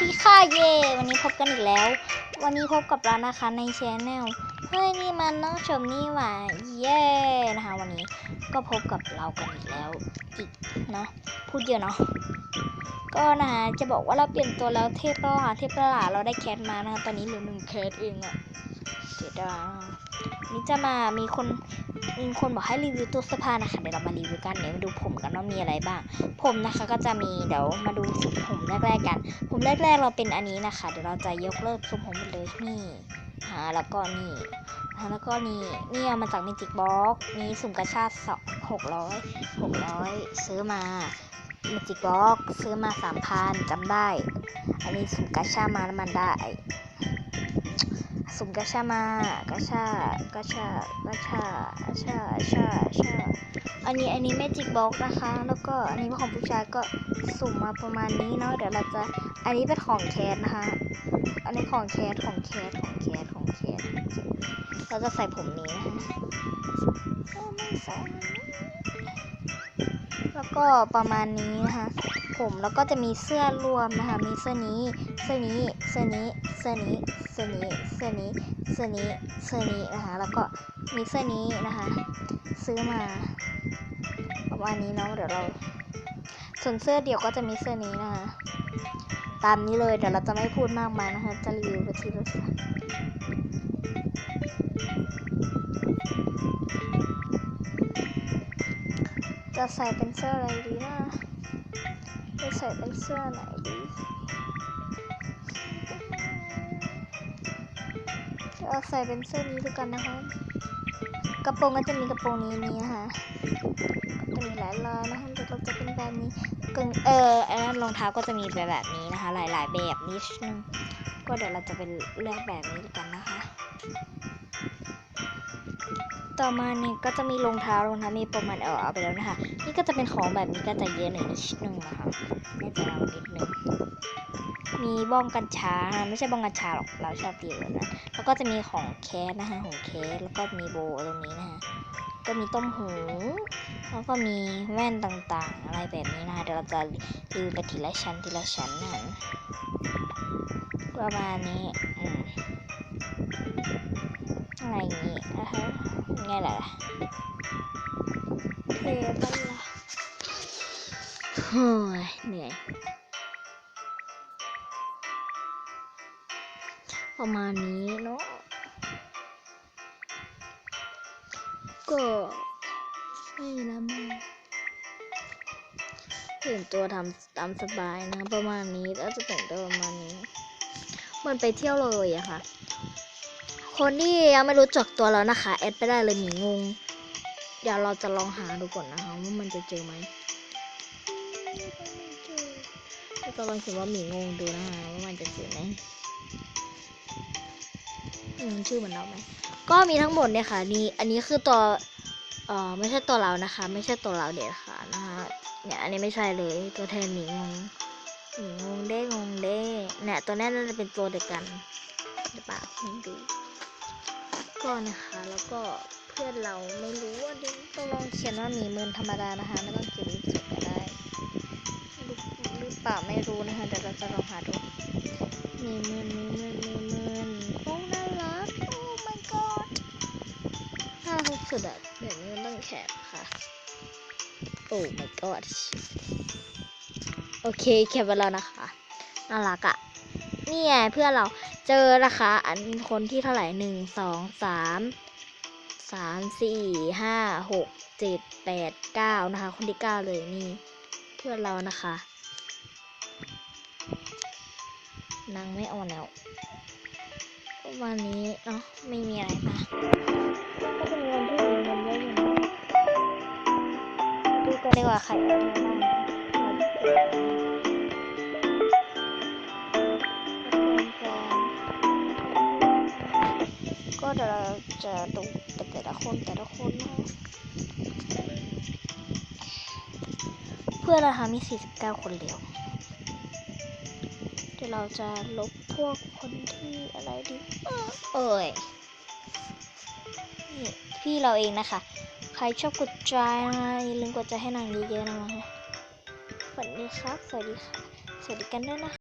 ดีค่ะเย่วันนี้พบกันอีกแล้ว วันนี้พบกับเรานะคะในชแนลเฮ้ยนี่มันน้องชมนี่หว่าเย่นะคะวันนี้ก็พบกับเรากันอีกแล้วอีกเนาะพูดเยอะเนาะก็นะคะจะบอกว่าเราเปลี่ยนตัวแล้วเทพประหลาดเทพประหลาดเราได้แคทมานะคะตอนนี้เหลือหนึ่งแคทเองอะ เสียดายวนี่จะมามีคนมีคนบอกให้รีวิวตู้เสื้อผ้านะคะเดี๋ยวเรามารีวิวกันเดี๋ยวมาดูผมกันว่ามีอะไรบ้าง ผมนะคะก็จะมีเดี๋ยวมาดูสีผมแรกๆกัน ผมแรกๆเราเป็นอันนี้นะคะ เดี๋ยวเราจะยกเลิกทรงผมไปเลยนี่หาแล้วก็นี่แล้วก็นี่นี่เอามาจากมิจิกบ็อกมีสุ่มกระชาสองหกร้อยหกร้อยซื้อมามิจิกบ็อกซื้อมาสามพันจำได้ อันนี้สุ่มกระชามาแล้วมันได้ สุ่มกระชามากระชากระชากระชากระชากระชากระชาอันนี้อันนี้แมจิกบ็อกนะคะ แล้วก็อันนี้ของผู้ชายก็สุ่มมาประมาณนี้เนาะเดี๋ยวเราจะอันนี้เป็นของแคสนะคะ อันนี้ของแคสของแคสของแคสของแคสเราจะใส่ผมนี้นะคะก็ไม่ใส่แล้วก็ประมาณนี้นะคะผมแล้วก็จะมีเสื้อรวมนะคะ มีเสื้อนี้ เสื้อนี้ เสื้อนี้ เสื้อนี้ เสื้อนี้เสื้อนี้เสื้อนี้เสื้อนี้นะคะแล้วก็มีเสื้อนี้นะคะ ซื้อมาประมาณนี้เนาะเดี๋ยวเราส่วนเสื้อเดี่ยวก็จะมีเสื้อนี้นะคะตามนี้เลยเดี๋ยวเราจะไม่พูดมากมายนะคะจะรีวิวไปทีละส่วนจะใส่เป็นเสื้ออะไรดีนะจะใส่เป็นเสื้อไหนดี เราใส่เป็นเสื้อนี้ด้วยกันนะคะ กระโปรงก็จะมีกระโปรงนี้นี้นะคะจะมีหลายลายนะคะเดี๋ยวเราจะเป็นแบบนี้กึ่งเอออันนั้นรองเท้าก็จะมีแบบแบบนี้นะคะ หลายๆแบบนิดนึงก็เดี๋ยวเราจะเป็นเลือกแบบนี้กันนะคะ ต่อมานี่ก็จะมีรองเท้ารองเท้ามีประมาณเออเอาไปแล้วนะคะ นี่ก็จะเป็นของแบบนี้ก็จะเยอะหน่อยนิดนึงนะคะน่าจะเอานิดนึงมีบ้องกัญชานะไม่ใช่บ้องกัญชาหรอกเราชอบเยนะแล้วก็จะมีของแคสนะคะของแคสแล้วก็มีโบตรงนี้นะคะก็มีต้มหูแล้วก็มีแว่นต่างๆ อะไรแบบนี้นะคะเดี๋ยวเราจะรีวิวไปทีละชั้นทีละชั้นนะประมาณนี้อืม อะไรอย่างนี้นะคะไงล่ะเทปะล่ะโอ้ยเหนื่อย ประมาณนี้เนาะก็ไม่มีอะไรมากเปลี่ยนตัวทำตามสบายนะ ประมาณนี้แล้วจะแต่งตัวประมาณนี้เหมันไปเที่ยวเลยอะค่ะ คนที่ยังไม่รู้จักตัวแล้วนะคะแอดไปได้เลยหมีงง เดี๋ยวเราจะลองหาดูก่อนนะคะว่ามันจะเจอไหมเราจะลองเขียนว่าหมีงงดูนะคะว่ามันจะเจอไหมอืมชื่อเหมือนเราไหมก็มีทั้งหมดเนี่ยค่ะนี่อันนี้คือตัวเอ่อไม่ใช่ตัวเรานะคะ ไม่ใช่ตัวเราเด็ดค่ะนะคะเนี่ยอันนี้ไม่ใช่เลยตัวแทนหมีงงหมีงงเด้งงเด้เนี่ยตัวนี้น่าจะเป็นตัวเดียวกันหรือเปล่าไม่รู้ ก็นะคะ แล้วก็เพื่อนเราไม่รู้ว่าดิต้องลองเขียนว่าหมีเมินธรรมดานะคะ ไม่ต้องเขียนลิปสติกก็ได้หรือเปล่าไม่รู้นะคะเดี๋ยวเราจะลองหาดูหมีเมินหมีเมินหมีเมินโอ้น่ารักโอ้ my god น่ารักสุดอะแบบนี้ต้องแขนค่ะ โอ้ my god โอเคแคปไปแล้วนะคะน่ารักอะนี่ไงเพื่อนเรา เจอนะคะ อันคนที่เท่าไหร่หนึ่งสองสามสามสี่ห้าหกเจ็ดแปดเก้านะคะ คนที่เก้าเลยนี่เพื่อนเรานะคะนางไม่เอาแล้วประมาณนี้เนาะไม่มีอะไรมากก็เป็นเงินที่มีเงินเยอะอยู่นะดูกันดีกว่าใครบ้าง วเราจะดูเป็นแต่ละคนแต่ละคนนะเพื่อนนะคะมี 49 คนเดียวเดี๋ยวเราจะลบพวกคนที่อะไรดีเอ้อเอ่ยพี่เราเองนะคะ ใครชอบกดใจนะคะอย่าลืมกดใจให้นางเยอะๆนะคะสวัสดีครับ สวัสดีค่ะ สวัสดีกันด้วยนะ